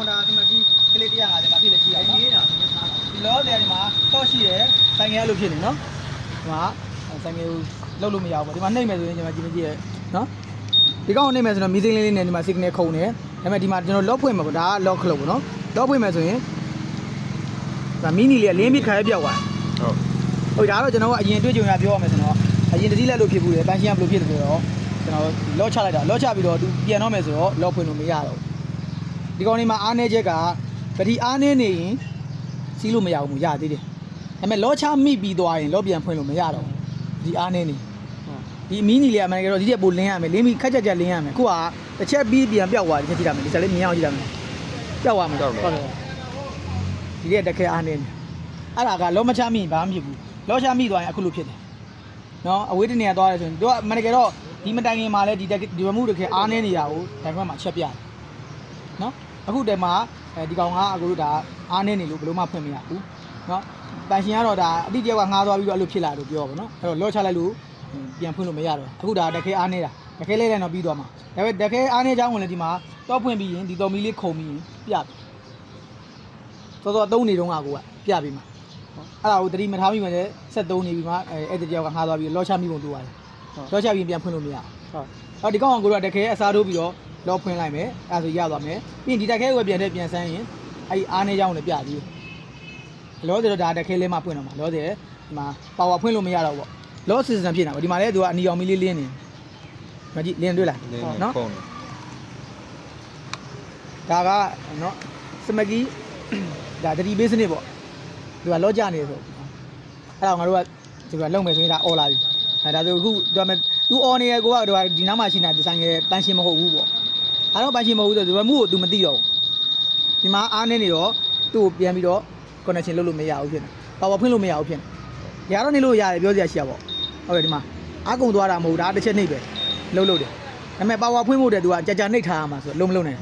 Honda ဒီမှာကြီးကလေး150မှာပြည့်လက်ရှိအောင်နော်ဒီလောတယ်ဒီမှာတော့ရှိတယ်ဆိုင်ငယ်အဲ့လိုဖြစ်နေနော်ဒီမှာဆိုင်ငယ်လောက်လို့မရဘူးပေါ့ဒီမှာနှိမ့်မယ်ဆိုရင်ကျွန်တော်ကြည့်မကြည့်ရနော်ဒီကောင်ကိုနှိမ့်မယ်ဆိုတော့မီးစိမ်းလေးလေးနဲ့ဒီမှာ signal ခုံနေဒါပေမဲ့ဒီမှာကျွန်တော် lock ဖွင့်မှာပေါ့ဒါက lock ခလုတ်ပေါ့နော် lock ဖွင့်မယ်ဆိုရင်ဒါမီနီလေးကလင်းပြီးခါရပြောက်သွားတယ်ဟုတ်ဟုတ်ဒါတော့ကျွန်တော်ကအရင်တွေ့ကြုံရပြောရမယ်ဆိုတော့အရင်တတိလက်လို့ဖြစ်ဘူးလေပန်းရှင်းကဘယ်လိုဖြစ်တယ်ဆိုတော့ကျွန်တော်လော့ချလိုက်တာလော့ချပြီးတော့သူပြန်တော့မယ်ဆိုတော့လော့ဖွင့်လို့မရတော့ဘူး ဒီကောင်လေးမှာအားနေချက်ကပတိအားနေနေရင်စီးလို့မရဘူးရသေးတယ်ဒါပေမဲ့လော့ချမိပြီးသွားရင်လော့ပြန်ဖွင့်လို့မရတော့ဘူးဒီအားနေနေဒီမီနီလေးအမှန်တကယ်တော့ဒီချက်ပိုလင်းရမယ်လင်းပြီးခက်ချက်ချက်လင်းရမယ်ခုကတစ်ချက်ပြီးပြန်ပြောက်သွားတယ်ချက်ကြည့်တာမယ်ဒီချက်လေးမြင်အောင်ကြည့်တာမယ်ပြောက်သွားမှာတော့ဟုတ်တယ်ဒီရက်တခဲအားနေတယ်အဲ့ဒါကလောမချမိရင်ဘာမှမဖြစ်ဘူးလောချမိသွားရင်အခုလိုဖြစ်တယ်နော်အဝေးတနေရသွားတယ်ဆိုရင်တို့ကမနက်ကယ်တော့ဒီမတိုင်ခင်မှာလဲဒီတက်ဒီရမှုတခဲအားနေနေတာကိုဒါကမှချက်ပြတယ်နော် အခုတည်းမှာအဲဒီကောင်ကအခုတို့ဒါအားနေနေလို့ဘယ်လိုမှဖွင့်မရဘူးနော်ပန်ရှင်ကတော့ဒါအတိတယောက်ကငားသွားပြီးတော့အဲ့လိုဖြစ်လာလို့ပြောပါဘောနော်အဲ့တော့လောချလိုက်လို့ပြန်ဖွင့်လို့မရတော့အခုဒါတခဲအားနေတာတခဲလေးလည်းတော့ပြီးသွားမှာဒါပေမဲ့တခဲအားနေချောင်းဝင်လည်းဒီမှာတော့ဖွင့်ပြီးရင်ဒီတော်မီလေးခုံပြီးရင်ပြတယ်စောစောသုံးနေတုန်းကကိုကပြပြီးမှာအဲ့ဒါကိုတတိမထားမိမှလည်းဆက်သုံးနေပြီးမှအဲအဲ့ဒီတယောက်ကငှားသွားပြီးလောချမိပုံတူရတယ်လောချပြီးပြန်ဖွင့်လို့မရဟုတ်အော်ဒီကောင်ကကိုကတခဲအစားထိုးပြီးတော့ လောဖွင့်လိုက်မယ်အဲ့ဒါဆိုရသွားမယ်ပြီးရင်ဒီတခဲကိုပြန်တဲ့ပြန်ဆန်းရင်အဲ့ဒီအားနေကြောင်းလည်းပြပြီးလောတယ်တော့ဒါတခဲလေးမှဖွင့်တော့မှာလောတယ်ဒီမှာပါဝါဖွင့်လို့မရတော့ဘူးလောစီဇန်ဖြစ်နေတာပေါ့ဒီမှာလည်းသူကအနီအောင်မီလေးလင်းနေမကြည့်လင်းတွေ့လားလင်းနော်ခုံးဒါကနော်စမကီဒါတတိဘေးစနစ်ပေါ့သူကလောကြနေဆိုအဲ့ဒါငါတို့ကဒီကလုံမယ်ဆိုရင်ဒါអော်လာပြီအဲဒါဆိုအခုသူကမသူអော်နေရကိုကတော့ဒီနားမှာရှိနေတာဒီဆိုင်ကပန်းရှင်မဟုတ်ဘူးပေါ့ အဲ့တော့ပန်းရှင်မဟုတ်ဘူးဆိုတော့မှုကို तू မသိတော့ဘူးဒီမှာအားနေနေတော့သူ့ကိုပြန်ပြီးတော့ connection လုပ်လို့မရဘူးဖြစ်နေပါဝါဖွင့်လို့မရဘူးဖြစ်နေရတော့နေလို့ရတယ်ပြောစရာရှိရပေါ့ဟုတ်ကဲ့ဒီမှာအားကုန်သွားတာမဟုတ်ဒါတစ်ချက်နှိပ်ပဲလှုပ်လှုပ်တယ်ဒါပေမဲ့ပါဝါဖွင့်ဖို့တဲ့ तू ကကြာကြာနှိပ်ထားရမှာဆိုလုံးမလုံးနဲ့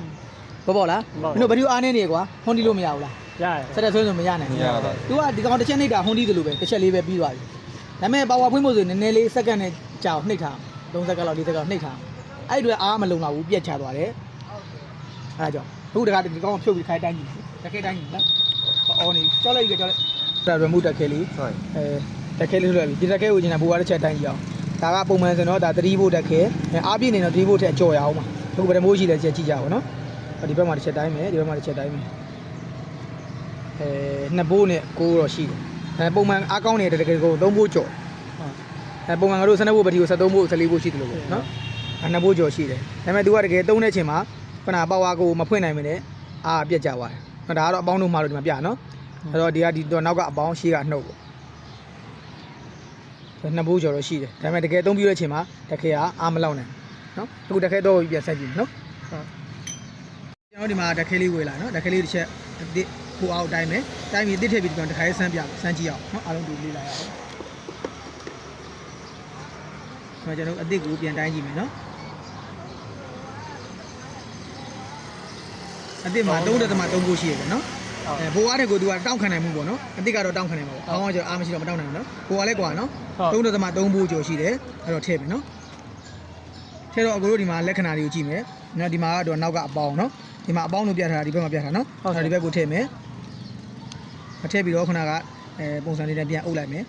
ဘောပေါ့လားမင်းတို့ဘယ်သူအားနေနေကွာဟွန်တီလို့မရဘူးလားရတယ်ဆက်တဲ့ဆွဲဆိုမရနိုင်မရတော့သူကဒီကောင်တစ်ချက်နှိပ်တာဟွန်တီတယ်လို့ပဲတစ်ချက်လေးပဲပြီးသွားပြီဒါပေမဲ့ပါဝါဖွင့်ဖို့ဆိုနည်းနည်းလေးစက္ကန့်နဲ့ကြာအောင်နှိပ်ထားအောင်3စက္ကန့်လောက်4စက္ကန့်လောက်နှိပ်ထားအောင် အဲ့ဒီတော့အားမလုံတော့ဘူးပြက်ချသွားတယ်အဲ့ဒါကြောင့်အခုတခါဒီကောင်ကဖြုတ်ပြီးခိုင်းတိုင်းကြီးတခဲတိုင်းကြီးနော်အော်နေကြောက်လိုက်ကြကြောက်လိုက်ဒါရမှုတက်ခဲလေးဟုတ်အဲတက်ခဲလေးလွှဲပြီဒီတက်ခဲကိုကျင်တာဘူဝါတစ်ချက်တိုင်းကြီးအောင်ဒါကပုံမှန်ဆိုတော့ဒါ3ဘို့တက်ခဲအားပြည့်နေတော့3ဘို့ထက်ကြော်ရအောင်ပါအခုဗဒမိုးရှိလဲချက်ကြည့်ကြပါနော်ဒီဘက်မှာတစ်ချက်တိုင်းမယ်ဒီဘက်မှာတစ်ချက်တိုင်းမယ်အဲနှစ်ဘိုးနဲ့ကိုးတော့ရှိတယ်အဲပုံမှန်အားကောင်းနေတဲ့တကယ်ကိုသုံးဘိုးကြော်အဲပုံမှန်ကတော့12ဘိုးပတိကို73ဘိုး14ဘိုးရှိတယ်လို့ပေါ့နော်အဲ နှစ်ဘိုးကြော်ရှိတယ်ဒါပေမဲ့ तू ကတကယ်သုံးတဲ့အချိန်မှာခဏပါဝါကိုမဖွင့်နိုင်မနဲ့အာပြက်ကြသွားတယ်ဟောဒါကတော့အပေါင်းတို့မှလို့ဒီမှာပြနော်အဲ့တော့ဒီကဒီတော့နောက်ကအပေါင်းရှိကနှုတ်ပေါ့အဲနှစ်ဘိုးကြော်တော့ရှိတယ်ဒါပေမဲ့တကယ်သုံးပြီးတဲ့အချိန်မှာတကယ်ကအာမလောက်နိုင်နော်အခုတကယ်တော့ပြန်ဆက်ကြည့်နော်ကျွန်တော်ဒီမှာဓာတ်ခဲလေးဝေလာနော်ဓာတ်ခဲလေးတစ်ချက်အစ်ကိုအောက်တိုင်းမယ်တိုင်းပြီးတစ်ထည့်ပြီးဒီကောင်တစ်ခါရေးဆန်းပြစမ်းကြည့်အောင်နော်အားလုံးဒီလေးလာရအောင်ဒီမှာကျွန်တော်အစ်ကိုပြန်တိုင်းကြည့်မယ်နော် အစ်မှာ3.3ကိုရှိရတယ်နော်အဲဘိုးအားတဲ့ကိုသူကတောင်းခံနိုင်မှုပေါ့နော်အစ်ကတော့တောင်းခံနိုင်မှာပေါ့အောင်းကကျတော့အားမရှိတော့မတောင်းနိုင်ဘူးနော်ဘိုးကလည်းကွာနော်3.3ဘိုးကျော်ရှိတယ်အဲ့တော့ထည့်မယ်နော်ထည့်တော့အကိုတို့ဒီမှာလက္ခဏာတွေကိုကြည့်မယ်နော်ဒီမှာကတော့နောက်ကအပေါင်းနော်ဒီမှာအပေါင်းလို့ပြထားတာဒီဘက်မှာပြထားနော်ဟုတ်ဒါဒီဘက်ကိုထည့်မယ်မထည့်ပြီးတော့ခုနကအဲပုံစံလေးနဲ့ပြန်အုပ်လိုက်မယ်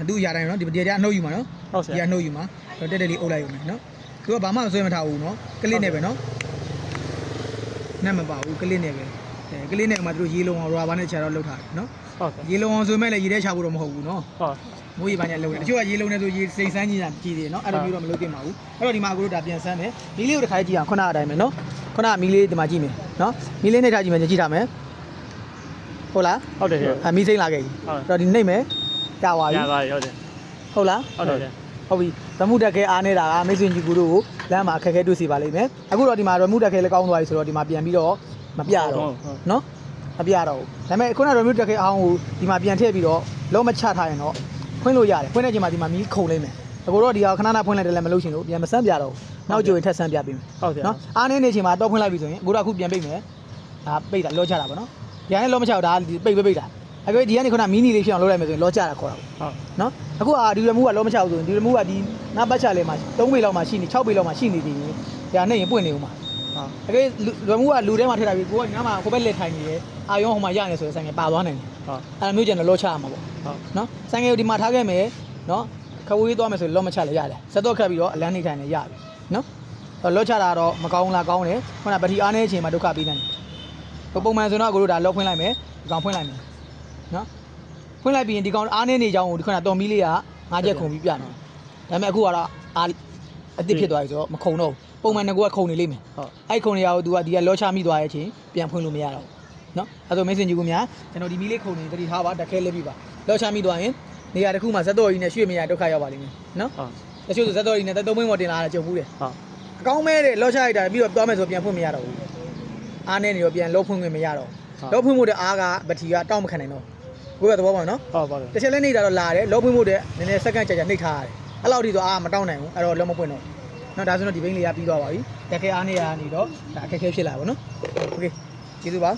အတူရတိုင်းနော်ဒီဒီကအနှုတ်ယူမှာနော်ဟုတ်ဆဒီရာကအနှုတ်ယူမှာတော့တက်တက်လေးအုပ်လိုက်ယူမယ်နော်သူကဘာမှမဆွဲမထားဘူးနော်ကလစ်နဲ့ပဲနော် နဲ့မပါဘူးကလစ်နဲ့ပဲအဲကလစ်နဲ့ကမှသူတို့ရေလုံးအောင်ရာဘာနဲ့ချာတော့လှုပ်ထားတယ်နော်ဟုတ်ကဲ့ရေလုံးအောင်ဆိုမဲ့လည်းရေထဲချဖို့တော့မဟုတ်ဘူးနော်ဟုတ်မိုးရေပိုင်းနဲ့လှုပ်တယ်တချို့ကရေလုံးနဲ့ဆိုရေစိမ့်စမ်းကြီးတာကြည့်တယ်နော်အဲ့လိုမျိုးတော့မလုပ်သင့်ပါဘူးအဲ့တော့ဒီမှာအကိုတို့ဒါပြန်ဆန်းမယ်မီးလေးကိုတစ်ခါကြည့်အောင်ခုနအတိုင်းပဲနော်ခုနမီးလေးဒီမှာကြည့်မယ်နော်မီးလေးနဲ့ထားကြည့်မယ်ကြည့်ထားမယ်ဟုတ်လားဟုတ်တယ်ဆရာအမီးစိမ့်လာခဲ့ပြီဟုတ်အဲ့တော့ဒီနှိမ့်မယ်ကြာသွားပြီရပါဟုတ်တယ်ဟုတ်လားဟုတ်တယ်ဆရာ ဟုတ်ပြီသမှုတက်ခဲအားနေတာကမိတ်ဆွေကြီးကူတို့ကိုလမ်းမှာအခက်အခဲတွေ့စီပါလိမ့်မယ်အခုတော့ဒီမှာရမှုတက်ခဲလည်းကောင်းသွားပြီဆိုတော့ဒီမှာပြန်ပြီးတော့မပြတော့ဘူးနော်မပြတော့ဘူးဒါပေမဲ့ခုနရမှုတက်ခဲအားကိုဒီမှာပြန်ထည့်ပြီးတော့လုံးမချထားရင်တော့ဖွင့်လို့ရတယ်ဖွင့်တဲ့ချိန်မှာဒီမှာမီးခုန်လိမ့်မယ်အခုတော့ဒီဟာခဏခဏဖွင့်လိုက်တယ်လည်းမလုပ်ချင်လို့ပြန်မဆန်းပြတော့ဘူးနောက်ကြိုရင်ထက်ဆန်းပြပေးမယ်ဟုတ်ဆရာနော်အားနေနေချိန်မှာတော့ဖွင့်လိုက်ပြီဆိုရင်အခုတော့အခုပြန်ပိတ်မယ်ဒါပိတ်တာလောချတာပေါ့နော်ပြန်ရင်လောမချတော့ဒါပိတ်ပဲပိတ်တာ အခုဒီကနေခုနမီနီလေးဖြစ်အောင်လုပ်လိုက်မယ်ဆိုရင်လောချတာခေါ်တာပေါ့ဟုတ်နော်အခုအာဒီရမူကလောမချဘူးဆိုရင်ဒီရမူကဒီနားပတ်ချလေးမှာ3ပေလောက်မှာရှိနေ6ပေလောက်မှာရှိနေသေးတယ်ဒါနဲ့ရင်ပွင့်နေဦးမှာဟုတ်တကယ်လွယ်မှုကလူထဲမှာထည့်တာပြီးကိုကဒီနားမှာဟိုဘက်လက်ထိုင်နေတယ်အာယုံဟိုမှာရနေဆိုရင်ဆိုင်ငယ်ပါသွားနိုင်တယ်ဟုတ်အဲ့လိုမျိုးကျန်တော့လောချရမှာပေါ့ဟုတ်နော်ဆိုင်ငယ်ကိုဒီမှာထားခဲ့မယ်နော်ခဝေးသွားမယ်ဆိုရင်လောမချလည်းရတယ်ဆက်တော့ခတ်ပြီးတော့အလန်းနေထိုင်လည်းရပြီနော်အဲ့လောချတာတော့မကောင်းလားကောင်းတယ်ခုနဗတိအားနေတဲ့အချိန်မှာဒုက္ခပေးနိုင်တယ်ပုံမှန်ဆိုတော့ကိုတို့ဒါလောဖွင့်လိုက်မယ်ဒီကောင်ဖွင့်လိုက်မယ် နော်ဖွင့်လိုက်ပြီးရင်ဒီကောင်အားနေနေကြအောင်ဒီခဏတော်မီလေးကငါးချက်ခုံပြီးပြနေဒါပေမဲ့အခုကတော့အားအစ်စ်ဖြစ်သွားပြီဆိုတော့မခုံတော့ပုံမှန်ငကူကခုံနေလိမ့်မယ်ဟုတ်အဲ့ခုံနေရကို तू ကဒီကလောချမိသွားရဲ့ချင်းပြန်ဖွင့်လို့မရတော့ဘူးနော်အဲ့တော့ message ကူများကျွန်တော်ဒီမီလေးခုံနေတတိထားပါတခဲလက်ပြီးပါလောချမိသွားရင်နေရာတစ်ခုမှာဇက်တော်ကြီးနဲ့ရွှေ့မရဒုက္ခရောက်ပါလိမ့်မယ်နော်ဟုတ်တချို့ဆိုဇက်တော်ကြီးနဲ့သုံးမင်းပေါ်တင်လာတာကြုံဘူးတယ်ဟုတ်အကောင်းမဲတဲ့လောချလိုက်တာပြီးတော့သွားမယ်ဆိုပြန်ဖွင့်မရတော့ဘူးအားနေနေရောပြန်လောဖွင့်ခွင့်မရတော့လောဖွင့်မှုတဲ့အားကဘတ်ထီကတောက်မခံနိုင်တော့ ကိုယ်ကသဘောပေါက်နော် ဟုတ်ပါတယ် တစ်ချက်လဲနေတာတော့လာတယ်လောဖွင့်ဖို့တဲ့နည်းနည်းစက္ကန့်ကြာကြာနှိပ်ထားရတယ်အဲ့လောက်ထိဆိုအားမတောင်းနိုင်ဘူးအဲ့တော့လောမပွင့်တော့နော်ဒါဆိုတော့ဒီဘိန်းလေးကပြီးသွားပါပြီတက်ခဲအားနေရနေတော့ဒါအခက်အခဲဖြစ်လာပါဘောနော်โอเคကျေးဇူးပါ